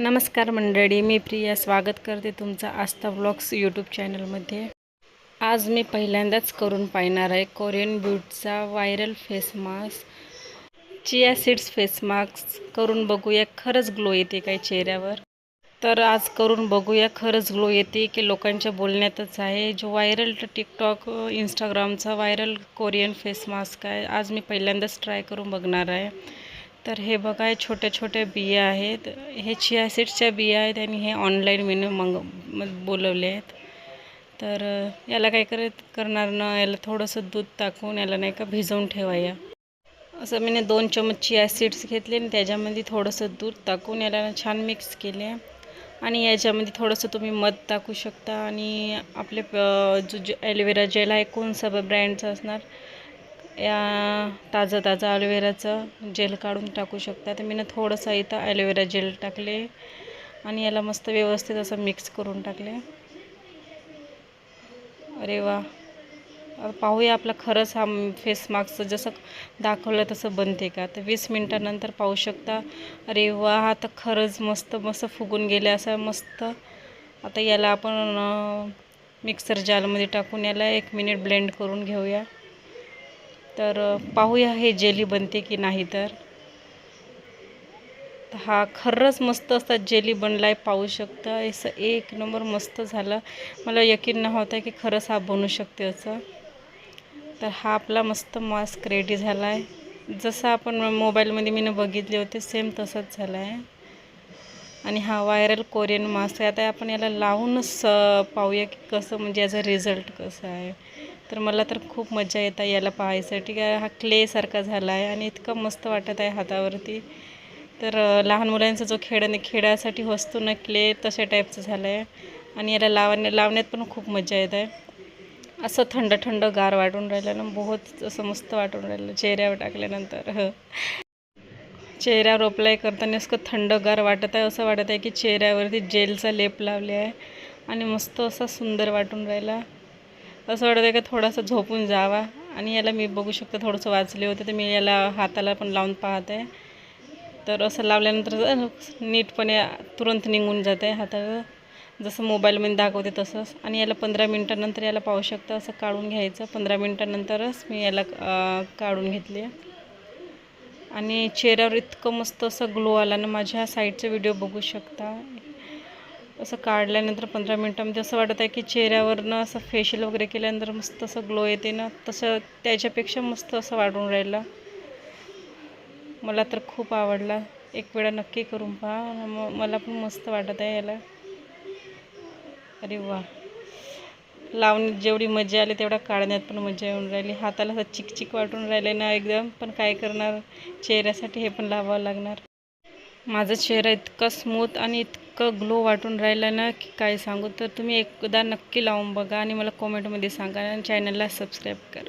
नमस्कार मंडळी मी प्रिया स्वागत करते तुमचा आस्था ब्लॉग्स यूट्यूब चॅनलमध्ये. आज मी पहिल्यांदाच करून पाहणार आहे Korean ब्यूटचा viral face mask chia seeds face mask करून बघूया खरंच ग्लो येते काय चेहऱ्यावर. तर आज करून बघूया खरंच ग्लो येते की लोकांच्या बोलण्यातच आहे. जो व्हायरल टिकटॉक इंस्टाग्रामचा व्हायरल कोरियन फेस मास्क आहे आज मी पहिल्यांदाच ट्राय करून बघणार आहे. तर हे बघा हे छोट्या छोट्या बिया आहेत. हे चिया सीड्सच्या बिया आहेत आणि हे ऑनलाईन मीनं मंग बोलवले आहेत. तर याला काय करत करणार ना याला थोडंसं दूध टाकून याला नाही का भिजवून ठेवाया असं मी दोन चमच चिया सीड्स घेतले आणि त्याच्यामध्ये थोडंसं दूध टाकून याला छान मिक्स केले. आणि याच्यामध्ये थोडंसं तुम्ही मध टाकू शकता आणि आपले जो जो ॲलोवेरा जेल आहे कोणसा ब्रँडचा असणार या ताजं ताजं ॲलोवेराचं जेल काढून टाकू शकता. तर मी ना थोडंसं इथं ॲलोवेरा जेल टाकले आणि याला मस्त व्यवस्थित असं मिक्स करून टाकले. अरे वा. पाहूया आपला खरंच हा फेस मास्क जसं दाखवलं तसं बनते का? तर वीस मिनटानंतर पाहू शकता. अरे वा हा तर खरंच मस्त मस्त फुगून गेले. असं मस्त. आता याला आपण मिक्सर जालमध्ये टाकून याला एक मिनिट ब्लेंड करून घेऊया. तर पाहूया हे जेली बनते की नाही तर. हा खरंच मस्त असतात जेली बनला आहे पाहू शकता. असं एक नंबर मस्त झालं. मला यकीन नव्हतं की खरंच हा बनू शकते असं. तर हा आपला मस्त मास्क रेडी झाला आहे जसं आपण मोबाईलमध्ये मी बघितले होते सेम तसंच झालं आहे आणि हा व्हायरल कोरियन मास्क आहे. आता आपण याला लावूनच पाहूया की कसं म्हणजे याचा रिझल्ट कसं आहे. तर मला तर खूप मजा येत आहे याला पाहायसाठी. काय हा क्लेसारखा झाला आहे आणि इतकं मस्त वाटत आहे हातावरती. तर लहान मुलांचा जो खेळ खेळासाठी वस्तू न क्ले तशा टाईपचं झालं आहे आणि याला लावण्या लावण्यात पण खूप मजा येत आहे. असं थंड थंड गार वाटून राहिलं ना बहुत असं मस्त वाटून राहिलं चेहऱ्यावर टाकल्यानंतर. ह. चेहऱ्यावर अप्लाय करताना असं थंडगार वाटत आहे असं वाटत आहे की चेहऱ्यावरती जेलचा लेप लावले आहे. आणि मस्त असा सुंदर वाटून राहिला. असं वाटत आहे का थोडासा झोपून जावा. आणि याला मी बघू शकतो थोडंसं वाचले होते तर मी याला हाताला पण लावून पाहते. तर असं लावल्यानंतर नीटपणे तुरंत निघून जात आहे हाताला. जसं मोबाईलमध्ये दाखवते तसंच. आणि याला पंधरा मिनटानंतर याला पाहू शकतं असं काढून घ्यायचं. पंधरा मिनटानंतरच मी याला काढून घेतली. आणि चेहऱ्यावर इतकं मस्त असं ग्लो आला ना माझ्या साईडचा व्हिडिओ बघू शकता. असं काढल्यानंतर पंधरा मिनटामध्ये असं वाटत आहे की चेहऱ्यावरनं असं फेशियल वगैरे केल्यानंतर मस्त असं ग्लो येते ना तसं त्याच्यापेक्षा मस्त असं वाढून राहिलं. मला तर खूप आवडला. एक वेळा नक्की करून पहा. म मला पण मस्त वाटत आहे याला. अरे वा. लावणी जेवढी मजा आली तेवढा काढण्यात पण मजा येऊन राहिली. हाताला असं चिकचिक वाटून राहिले ना एकदम. पण काय करणार? चेहऱ्यासाठी हे पण लावावं लागणार. माझा चेहरा इतका स्मूथ आणि इतकं ग्लो वाटून राहिला ना की काय सांगू? तर तुम्ही एकदा नक्की लावून बघा आणि मला कॉमेंटमध्ये सांगा आणि चॅनलला सबस्क्राईब करा.